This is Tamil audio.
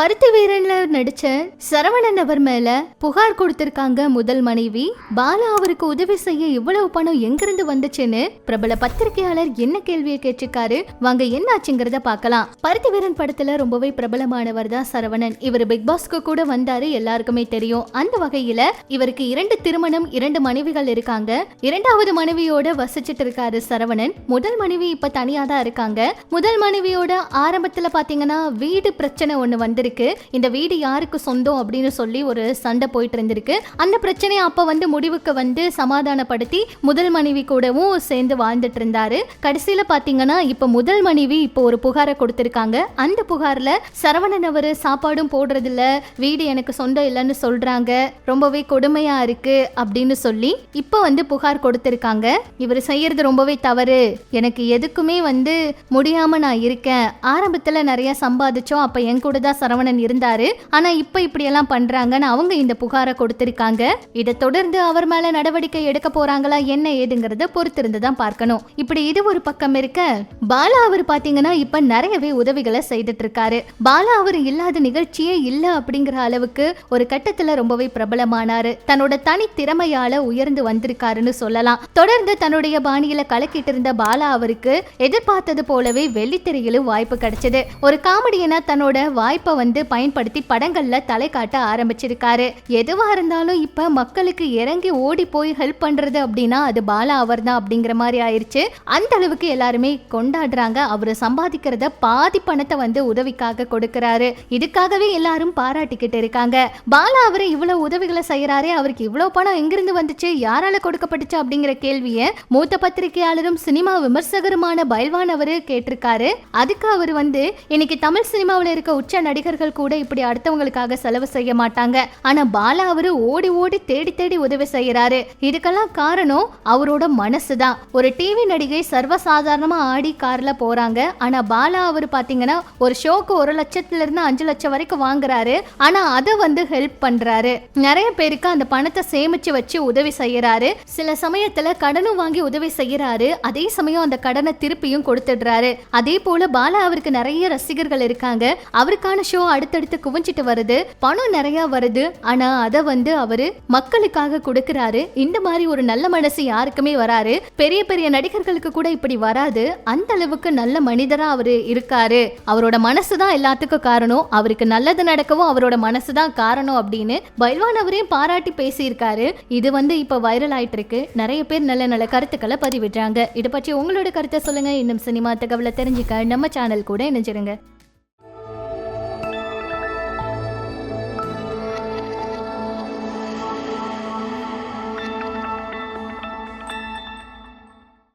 பருத்தி வீரன்ல நடிச்ச சரவணன் அவர் மேல புகார் கொடுத்திருக்காங்க முதல் மனைவி. பாலா அவருக்கு உதவி செய்ய இவ்வளவு பணம் எங்கிருந்து வந்துச்சுன்னு பிரபல பத்திரிகையாளர் என்ன கேள்வியை கேட்டிருக்காரு? வாங்க என்ன ஆச்சுங்கிறத பார்க்கலாம். பருத்தி வீரன் படத்துல ரொம்பவே பிரபலமானவர் தான் சரவணன். இவர் பிக் பாஸ்க்கு கூட வந்தாரு எல்லாருக்குமே தெரியும். அந்த வகையில இவருக்கு இரண்டு திருமணம் இரண்டு மனைவிகள் இருக்காங்க. இரண்டாவது மனைவியோட வசிச்சிட்டு இருக்காரு சரவணன். முதல் மனைவி இப்ப தனியா தான் இருக்காங்க. முதல் மனைவியோட ஆரம்பத்துல பாத்தீங்கன்னா வீடு பிரச்சனை ஒண்ணு வந்திருக்கு. இந்த வீடு யாருக்கு சொந்தம் அப்படின்னு சொல்லி ஒரு சண்டை போயிட்டு இருந்திருக்கு. அந்த பிரச்சனையை அப்போ வந்து முடிவுக்கு வந்து சமாதானப்படுத்தி முதல் மனைவி கூடவும் சேர்ந்து வாழ்ந்துட்டு இருந்தாரு. கடைசியில பாத்தீங்கன்னா இப்போ முதல் மனைவி இப்போ ஒரு புகாரை கொடுத்திருக்காங்க. அந்த புகார்ல சரவணன் அவரு சாப்பாடும் போடுறது இல்ல வீடு எனக்கு சொந்தம் இல்லைன்னு சொல்றாங்க. ரொம்பவே கொடுமையா இருக்கு அப்படின்னு சொல்லி இப்ப வந்து புகார் கொடுத்திருக்காங்க. இவர் செய்யறது ரொம்பவே தவறு. எனக்கு எதுக்குமே வந்து முடியாம நான் இருக்கேன். ஆரம்பத்துல நிறைய சம்பாதிச்சோம் அப்ப என் கூட தான் சரவணன் இருந்தாரு. ஆனா இப்ப இப்படி எல்லாம் பண்றாங்கன்னு அவங்க இந்த புகாரை கொடுத்திருக்காங்க. இதை தொடர்ந்து அவர் மேல நடவடிக்கை எடுக்க போறாங்களா என்ன ஏதுங்கிறத பொறுத்திருந்து தான் பார்க்கணும். இப்படி இது ஒரு பக்கம் இருக்க பாலா அவர் பாத்தீங்கன்னா இப்ப நிறையவே உதவிகளை செய்துட்டு இருக்காரு பாலா அவர் இல்லாத நிகழ்ச்சியே இல்ல அப்படிங்கிற அளவுக்கு ஒரு கட்டத்துல ரொம்பவே பிரபலமானாரு. தன்னோட தனி திறமையால உயர்ந்து வந்திருக்காருன்னு சொல்லலாம். தொடர்ந்து தன்னுடைய பாணியில கலக்கிட்டு இருந்த பாலா அவருக்கு எதிர்பார்த்தது போலவே வெள்ளித்திரையிலும் வாய்ப்பு கிடைச்சது. ஒரு காமெடியனா தன்னோட வாய்ப்பை வந்து பயன்படுத்தி படங்கள்ல தலை காட்ட ஆரம்பிச்சிருக்காரு. எதுவா இருந்தாலும் இப்ப மக்களுக்கு இறங்கி ஓடி போய் ஹெல்ப் பண்றது அப்படின்னா அது பாலா அவர் தான் அப்படிங்கிற மாதிரி ஆயிருச்சு. அந்த அளவுக்கு எல்லாருமே கொண்டாடுறாங்க. அவர் சம்பாதிக்கிறத பாதி பணத்தை வந்து உதவிக்காக கொடுக்கறாரு. இதுக்காகவே எல்லாரும் பாராட்டிக்கிட்டு இருக்காங்க. பாலா அவரை இவ்வளவு உதவிகளை செய்யறாரே அவருக்கு இவ்வளவு பணம் எங்கிருந்து வந்துச்சு யாரால கொடுக்கப்பட்டுச்சு அப்படிங்கிற கேள்வியை மூத்த பத்திரிகையாளரும் சினிமா விமர்சகருமான பைல்வான் அவரு கேட்டிருக்காரு. அதுக்கு அவர் வந்து இன்னைக்கு தமிழ் சினிமாவில் இருக்க உச்ச நடிகர் நடிகர்கள் கூட இப்படி அடுத்தவங்களுக்காக செலவு செய்ய மாட்டாங்க. ஆனா பாலா அவரு ஓடி ஓடி தேடி தேடி உதவி செய்யறாரு. இதுக்கெல்லாம் காரணம் அவரோட மனசு தான் ஒரு டிவி நடிகை சர்வசாதாரணமா ஆடி கார்ல போறாங்க. ஆனா பாலா அவர் பாத்தீங்கன்னா ஒரு ஷோக்கு ஒரு லட்சத்துல இருந்து அஞ்சு லட்சம் வரைக்கும் வாங்குறாரு. ஆனா அதை வந்து ஹெல்ப் பண்றாரு. நிறைய பேருக்கு அந்த பணத்தை சேமிச்சு வச்சு உதவி செய்யறாரு. சில சமயத்துல கடனும் வாங்கி உதவி செய்யறாரு. அதே சமயம் அந்த கடனை திருப்பியும் கொடுத்துடுறாரு. அதே போல பாலா அவருக்கு நிறைய ரசிகர்கள் இருக்காங்க. அவருக்கான ஷோ அடுத்தடுத்து குவிஞ்சிட்டு வருது. பணம் நிறைய வருது. ஆனா அதை வந்து அவரு மக்களுக்காக கொடுக்கறாரு. இந்த மாதிரி ஒரு நல்ல மனசு யாருக்குமே வராரு பெரிய பெரிய நடிகர்களுக்கு கூட இப்படி வராது. அந்த அளவுக்கு நல்ல மனிதரா அவரு இருக்காரு. அவரோட மனசு தான் எல்லாத்துக்கும் காரணம். அவருக்கு நல்லது நடக்கவும் அவரோட மனசு தான் காரணம் அப்படின்னு பைல்வான் அவரையும் பாராட்டி பேசியிருக்காரு. இது வந்து இப்ப வைரல் ஆயிட்டு இருக்கு நிறைய பேர் நல்ல நல்ல கருத்துக்களை பதிவிடுறாங்க. இதை பற்றி உங்களோட கருத்தை சொல்லுங்க. இன்னும் சினிமா தகவலை தெரிஞ்சுக்க நம்ம சேனல் கூட இணைஞ்சிருங்க.